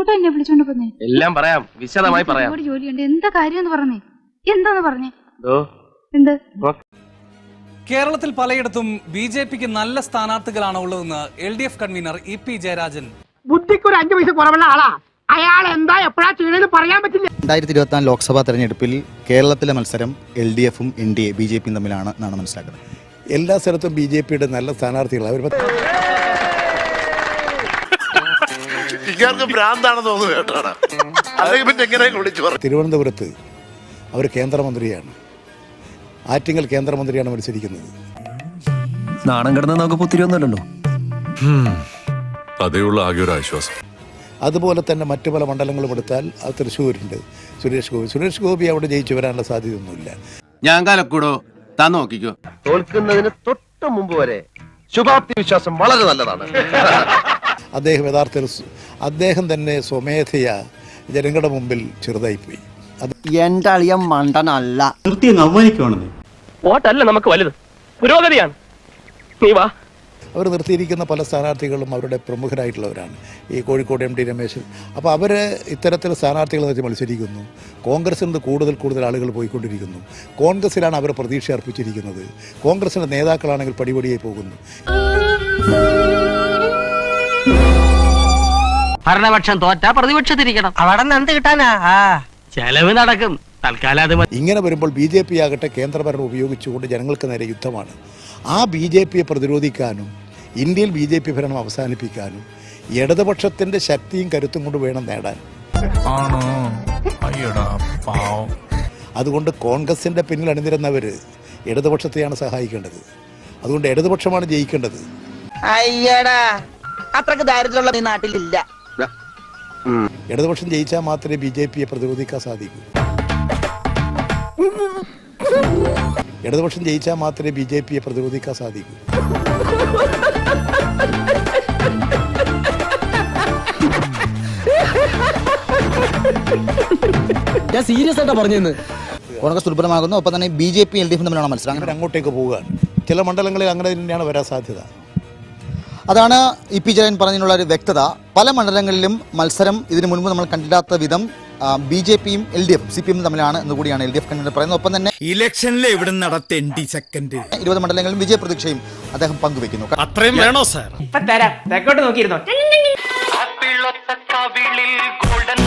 ഇങ്ങോട്ട് എന്നെ വിളിച്ചോണ്ട് പോന്നേ എല്ലാം പറയാം. വിശദമായി പറയാം. ഒരുപാട് ജോലിയുണ്ട്. എന്താ കാര്യം എന്ന് പറഞ്ഞേ? എന്താന്ന് പറഞ്ഞേ? ദോ, എന്ത്? കേരളത്തിൽ പലയിടത്തും ബി ജെ പിക്ക് നല്ല സ്ഥാനാർത്ഥികളാണ് ഉള്ളതെന്ന് L D F convener E P Jayarajan. ബുദ്ധിക്ക് ഒരു അഞ്ചു പൈസ കുറവുള്ള ആളാ. അയാൾ എന്താ എപ്പോഴാ ചെയ്യണെന്ന് പറയാൻ പറ്റില്ല. രണ്ടായിരത്തി ഇരുപത്തിനാല് ലോക്സഭാ തെരഞ്ഞെടുപ്പിൽ കേരളത്തിലെ മത്സരം എൽ ഡി എഫും N D A B J പിയും തമ്മിലാണ് എന്നാണ് മനസ്സിലാക്കുന്നത്. എല്ലാ സ്ഥലത്തും ബി ജെ പിയുടെ നല്ല സ്ഥാനാർത്ഥികളാണ് അവർ ഇയാൾക്ക് ഭ്രാന്താണെന്ന് തോന്നുന്നു കേട്ടാണ് അല്ലെങ്കിൽ പിന്നെ എങ്ങനെ വിളിച്ചു പറഞ്ഞു തിരുവനന്തപുരത്ത് അവർ കേന്ദ്രമന്ത്രിയാണ്. ആറ്റിങ്ങൽ കേന്ദ്രമന്ത്രിയാണ് മത്സരിക്കുന്നത്. നാണം കിടന്ന് നമുക്ക് പുത്തിരിയൊന്നുമല്ലല്ലോ. അതേയുള്ള ആകെ ഒരു ആശ്വാസം. അതുപോലെ തന്നെ മറ്റു പല മണ്ഡലങ്ങളും എടുത്താൽ അത് തൃശ്ശൂരുണ്ട് സുരേഷ് ഗോപി. സുരേഷ് ഗോപി അവിടെ ജയിച്ചു വരാനുള്ള സാധ്യതയൊന്നുമില്ല. ഞാൻ കാലക്കൂടോ? താൻ നോക്കിക്കോ. തോൽക്കുന്നതിന് തൊട്ട് മുമ്പ് വരെ ശുഭാപ്തി വിശ്വാസം വളരെ നല്ലതാണ്. അദ്ദേഹം യഥാർത്ഥത്തിൽ അദ്ദേഹം തന്നെ സ്വമേധയ ജനങ്ങളുടെ മുമ്പിൽ ചെറുതായിപ്പോയി. അത് എന്റെ അളിയൻ മണ്ടനല്ല. വോട്ടല്ല നമുക്ക് വലുത്. പുരോഗതിയാണ്. നീ വാ. അവർ നിർത്തിയിരിക്കുന്ന പല സ്ഥാനാർത്ഥികളും അവരുടെ പ്രമുഖരായിട്ടുള്ളവരാണ്. ഈ കോഴിക്കോട് എം ടി രമേശ്. അപ്പോൾ അവർ ഇത്തരത്തിൽ സ്ഥാനാർത്ഥികൾ നിർത്തി മത്സരിക്കുന്നു. കോൺഗ്രസിൽ നിന്ന് കൂടുതൽ കൂടുതൽ ആളുകൾ പോയിക്കൊണ്ടിരിക്കുന്നു. കോൺഗ്രസിലാണ് അവർ പ്രതീക്ഷ അർപ്പിച്ചിരിക്കുന്നത് കോൺഗ്രസിന്റെ നേതാക്കളാണെങ്കിൽ പടിപടിയായി പോകുന്നു. ഭരണപക്ഷം തോറ്റ പ്രതിപക്ഷത്തിരിക്കണം. അവിടെ നിന്ന് കിട്ടാനാ? ആ. ചെലവ് നടക്കും. തൽക്കാലം അത് ഇങ്ങനെ വരുമ്പോൾ ബി ജെ പി ആകട്ടെ കേന്ദ്രഭരണം ഉപയോഗിച്ചുകൊണ്ട് ജനങ്ങൾക്ക് നേരെ യുദ്ധമാണ്. ആ ബി ജെ പിയെ പ്രതിരോധിക്കാനും ഇന്ത്യയിൽ ബി ജെ പി ഭരണം അവസാനിപ്പിക്കാനും ഇടതുപക്ഷത്തിന്റെ ശക്തിയും കരുത്തും കൊണ്ട് വേണം നേടാൻ. അതുകൊണ്ട് കോൺഗ്രസിന്റെ പിന്നിൽ അണിനിരുന്നവർ ഇടതുപക്ഷത്തെയാണ് സഹായിക്കേണ്ടത്. അതുകൊണ്ട് ഇടതുപക്ഷമാണ് ജയിക്കേണ്ടത്. അയ്യടാ. അത്രയ്ക്ക് ദാരിദ്ര്യമുള്ള ഈ നാട്ടിലില്ല ഇടതുപക്ഷം ജയിച്ചാൽ മാത്രമേ ബി ജെ പിയെ പ്രതിരോധിക്കാൻ സാധിക്കൂ. ഇടതുപക്ഷം ജയിച്ചാൽ മാത്രമേ ബി ജെ പിയെ പ്രതിരോധിക്കാൻ സാധിക്കൂ. ഞാൻ സീരിയസ് ആയിട്ടാ പറഞ്ഞെന്ന് കോൺഗ്രസ് ദുർബലമാകുന്നു ഒപ്പം തന്നെ B J P L D എഫും തമ്മിലാണ് മത്സരം. അങ്ങനെ അങ്ങനെ അങ്ങോട്ടേക്ക് പോവുകയാണ്. ചില മണ്ഡലങ്ങളിൽ അങ്ങനെ തന്നെയാണ് വരാൻ സാധ്യത. അതാണ് ഇ പി ജയൻ പറഞ്ഞതിനുള്ള ഒരു വ്യക്തത. പല മണ്ഡലങ്ങളിലും മത്സരം ഇതിനു മുൻപ് നമ്മൾ കണ്ടില്ലാത്ത വിധം ബി ജെ പിയും L D F C P എമ്മും തമ്മിലാണ് എന്ന് കൂടിയാണ് എൽ ഡി എഫ് കൺവീനർ പറയുന്നത്. ഒപ്പം തന്നെ ഇലക്ഷനിൽ എവിടെ നടത്തേണ്ടി സെക്കൻഡ്. ഇരുപത് മണ്ഡലങ്ങളിലും വിജയ പ്രതീക്ഷയും അദ്ദേഹം പങ്കുവെക്കുന്നു. അത്രയും വേണോ സാർ? ഇപ്പൊ തരാം. തെക്കോട്ട് നോക്കിയിരുന്നോ? ഗോൾഡൻ